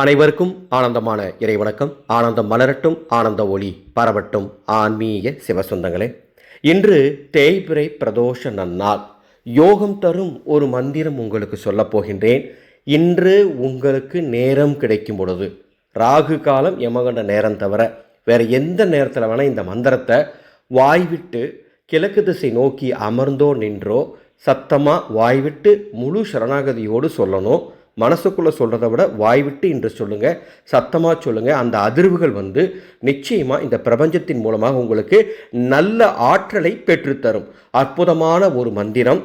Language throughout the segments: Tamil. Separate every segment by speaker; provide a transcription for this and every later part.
Speaker 1: அனைவருக்கும் ஆனந்தமான இறைவணக்கம். ஆனந்தம் மலரட்டும் ஆனந்த ஒளி பரவட்டும். ஆன்மீக சிவசொந்தங்களே இன்று தேய்பிறை பிரதோஷ நன்னாள். யோகம் தரும் ஒரு மந்திரம் உங்களுக்கு சொல்லப் போகின்றேன். இன்று உங்களுக்கு நேரம் கிடைக்கும் பொழுது ராகு காலம் யமகண்ட நேரம் தவிர வேறு எந்த நேரத்தில் வேணால் இந்த மந்திரத்தை வாய்விட்டு கிழக்கு திசை நோக்கி அமர்ந்தோ நின்றோ சத்தமாக வாய்விட்டு முழு சரணாகதியோடு சொல்லணும். மனசுக்குள்ளே சொல்கிறத விட வாய்விட்டு இன்று சொல்லுங்கள் சத்தமாக சொல்லுங்கள் அந்த அதிர்வுகள் வந்து நிச்சயமாக இந்த பிரபஞ்சத்தின் மூலமாக உங்களுக்கு நல்ல ஆற்றலை பெற்றுத்தரும். அற்புதமான ஒரு மந்திரம்.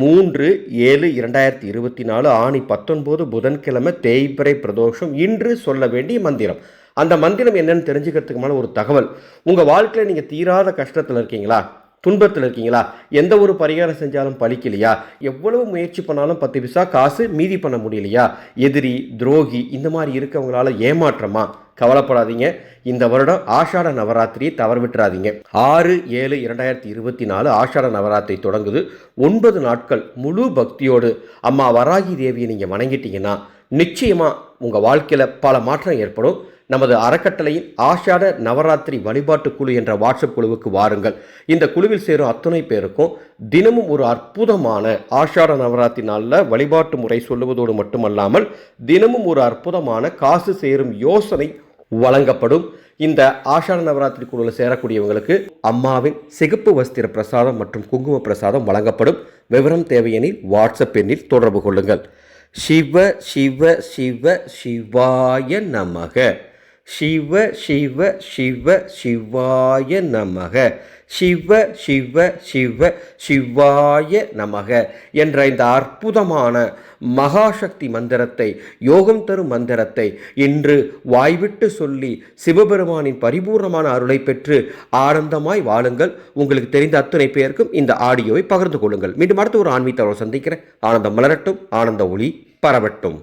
Speaker 1: மூன்று ஏழு இரண்டாயிரத்தி இருபத்தி நாலு ஆணி பத்தொன்பது புதன்கிழமை தேய்பிறை பிரதோஷம் இன்று சொல்ல வேண்டிய மந்திரம். அந்த மந்திரம் என்னன்னு தெரிஞ்சுக்கிறதுக்குமான ஒரு தகவல். உங்கள் வாழ்க்கையில் நீங்கள் தீராத கஷ்டத்தில் இருக்கீங்களா? துன்பத்தில் இருக்கீங்களா? எந்த ஒரு பரிகாரம் செஞ்சாலும் பழிக்கலையா எவ்வளவு முயற்சி பண்ணாலும் பத்து பைசா காசு மீதி பண்ண முடியலையா? எதிரி துரோகி இந்த மாதிரி இருக்கவங்களால ஏமாற்றமா? கவலைப்படாதீங்க. இந்த வருடம் ஆஷாட நவராத்திரியை தவறு விட்டுறாதீங்க. ஆறு ஏழு இரண்டாயிரத்தி இருபத்தி நாலு ஆஷாட நவராத்திரி தொடங்குது. ஒன்பது நாட்கள் முழு பக்தியோடு அம்மா வராகி தேவியை நீங்கள் வணங்கிட்டீங்கன்னா நிச்சயமாக உங்கள் வாழ்க்கையில் பல மாற்றம் ஏற்படும். நமது அறக்கட்டளையின் ஆஷாட நவராத்திரி வழிபாட்டு குழு என்ற வாட்ஸ்அப் குழுவுக்கு வாருங்கள். இந்த குழுவில் சேரும் அத்தனை பேருக்கும் தினமும் ஒரு அற்புதமான ஆஷாட நவராத்திரி நாளில் வழிபாட்டு முறை சொல்லுவதோடு மட்டுமல்லாமல் தினமும் ஒரு அற்புதமான காசு சேரும் யோசனை வழங்கப்படும். இந்த ஆஷாட நவராத்திரி குழுவில் சேரக்கூடியவங்களுக்கு அம்மாவின் சிகப்பு வஸ்திர பிரசாதம் மற்றும் குங்கும பிரசாதம் வழங்கப்படும். விவரம் தேவையெனில் வாட்ஸ்அப் எண்ணில் தொடர்பு கொள்ளுங்கள். சிவ சிவ சிவ சிவாய நமக. சிவ சிவ சிவ சிவாய நமக. சிவ சிவ சிவ சிவாய நமக என்ற இந்த அற்புதமான மகாசக்தி மந்திரத்தை யோகம் தரும் மந்திரத்தை இன்று வாய்விட்டு சொல்லி சிவபெருமானின் பரிபூர்ணமான அருளை பெற்று ஆனந்தமாய் வாழுங்கள். உங்களுக்கு தெரிந்த அத்துணை பேருக்கும் இந்த ஆடியோவை பகிர்ந்து கொள்ளுங்கள். மீண்டும் அடுத்த ஒரு ஆன்மீக சந்திக்கிறேன். ஆனந்தம் மலரட்டும் ஆனந்த ஒளி பரவட்டும்.